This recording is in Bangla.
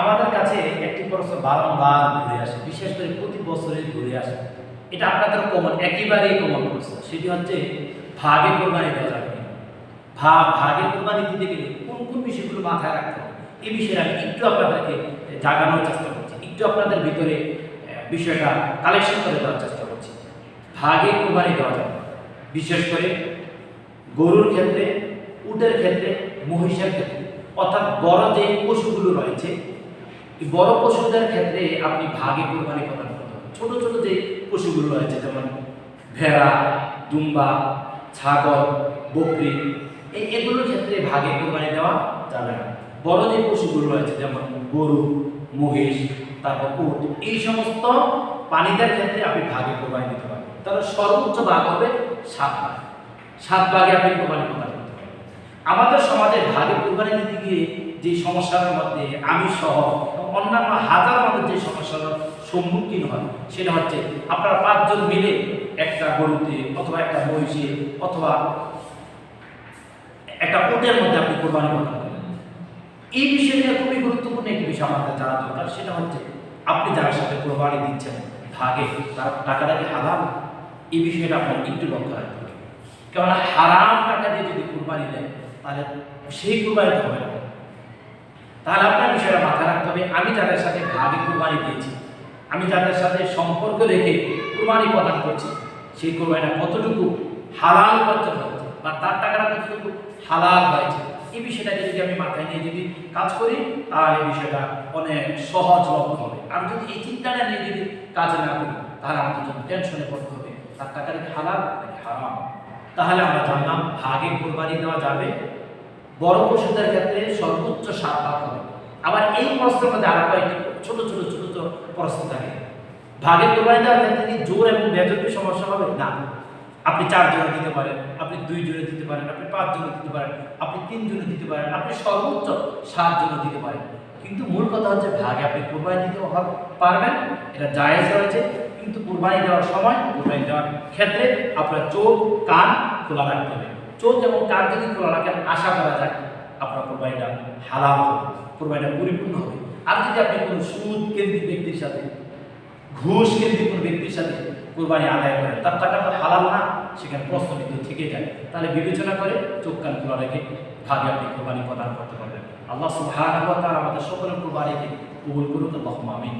আমাদের কাছে একটি প্রশ্ন বারংবার ঘুরে আসে, বিশেষ করে প্রতি বছরে ঘুরে আসে। এটা আপনাদের কমন একেবারেই কমন প্রশ্ন। সেটি হচ্ছে, ভাগে কোরবানি দেওয়া যাবে? ভাগ ভাগে কোরবানি দিতে গেলে কোন কোন বিষয়গুলো মাথায় রাখতে হবে? এই বিষয়ে আমি একটু আপনাদেরকে জাগানোর চেষ্টা করছি। একটু আপনাদের ভিতরে বিষয়টা কালেকশন করে দেওয়ার চেষ্টা করছি। ভাগে কোরবানি দেওয়া যাবে বিশেষ করে গরুর ক্ষেত্রে, উটের ক্ষেত্রে, মহিষের ক্ষেত্রে, অর্থাৎ বড় যে পশুগুলো রয়েছে বড় পশুদের ক্ষেত্রে আপনি ভাগে কোরবানি হবে ছোট ছোট যে পশুগুলো রয়েছে, যেমন ভেড়া, দুম্বা, ছাগল, বকরি এই এগুলোর ক্ষেত্রে ভাগে কোরবানি দেওয়া যাবে না। বড় যে পশুগুলো রয়েছে, যেমন গরু, মহিষ, তারপর উট, এই সমস্ত প্রাণীদের ক্ষেত্রে আপনি ভাগে কোরবানি দিতে পারবেন। তাহলে সর্বোচ্চ ভাগ হবে সাত ভাগ। সাত ভাগে আপনি কোরবানি করতে আমাদের সমাজে ভাগে কোরবানি দিতে গিয়ে যে সমস্যার মধ্যে আমি সহ অন্যান্য হাজার মানুষ যে সমস্যার সম্মুখীন হয়, সেটা হচ্ছে আপনারা পাঁচজন মিলে একটা গরুতে অথবা একটা মহিষে অথবা একটা উটের মধ্যে আপনি কোরবানি করতে এই বিষয়টা খুবই গুরুত্বপূর্ণ একটি বিষয় আমাদের জানা দরকার, সেটা হচ্ছে আপনি যার সাথে কোরবানি দিচ্ছেন, ভাগে, তার টাকাটা কি হারাম এই বিষয়টা আপনার একটু লক্ষ্য রাখতে হবে। কেননা হারাম টাকা দিয়ে যদি কোরবানি দেয় তাহলে সেই কোরবানি হবে না। তাহলে আপনার বিষয়টা মাথায় রাখতে হবে, আমি যাদের সাথে ভাগে কুরবানি দিয়েছি, আমি যাদের সাথে সম্পর্ক রেখে কুরবানি প্রদান করছি, সেই কুরবানিটা কতটুকু হালাল পর্যন্ত হচ্ছে বা তার টাকাটা কতটুকু হালাল হয়েছে? এই বিষয়টাকে যদি আমি মাথায় নিয়ে যদি কাজ করি, তাহলে বিষয়টা অনেক সহজ লভ্য হবে। আর যদি এই চিন্তাটা নিয়ে যদি কাজ না করি, তাহলে আমাদের জন্য টেনশনে পড়তে হবে। তার টাকাটা হালাল নাকি হারাম? তাহলে আমরা জানলাম ভাগে কোরবানি দেওয়া যাবে। বড় পশুদের ক্ষেত্রে সর্বোচ্চ সাত ভাগ হবে। আবার এই প্রশ্নের মধ্যে আরও কয়েকটি ছোট ছোট ছোট ছোট প্রশ্ন থাকে। ভাগে কোরবানি দেওয়ার ক্ষেত্রে কি জোর এবং বেজতি সমস্যা হবে? না। আপনি চার জনে দিতে পারেন, আপনি দুই জনে দিতে পারেন, আপনি পাঁচ জনে দিতে পারেন, আপনি তিন জনে দিতে পারেন, আপনি সর্বোচ্চ সাত জনে দিতে পারেন। কিন্তু মূল কথা হচ্ছে ভাগে আপনি কোরবানি দিতে পারবেন, এটা জায়েজ রয়েছে। কিন্তু কোরবানি দেওয়ার সময়, কোরবানি দেওয়ার ক্ষেত্রে আপনার চোখ, কান খোলা রাখতে হবে। চোখ এবং কান যদি খোলা রাখেন আশা করা যায় আপনার কোরবানিটা হালাল হবে কোরবানিটা পরিপূর্ণ হবে। আর যদি আপনি কোনো সুদ কেন্দ্রিক ব্যক্তির সাথে ঘুষ কেন্দ্রিক কোনো ব্যক্তির সাথে কোরবানি আদায় করেন, তার টাকা তো হালাল না, সেখানে প্রশ্ন কিন্তু থেকে যায়। তাহলে বিবেচনা করে চোখ কান খোলা রেখে ভাগে আপনি কোরবানি প্রদান করতে পারবেন। আল্লাহ ওয়া তাআলা আমাদের সকলের কোরবানিকে কবুল করুন আল্লাহুম্মা আমিন।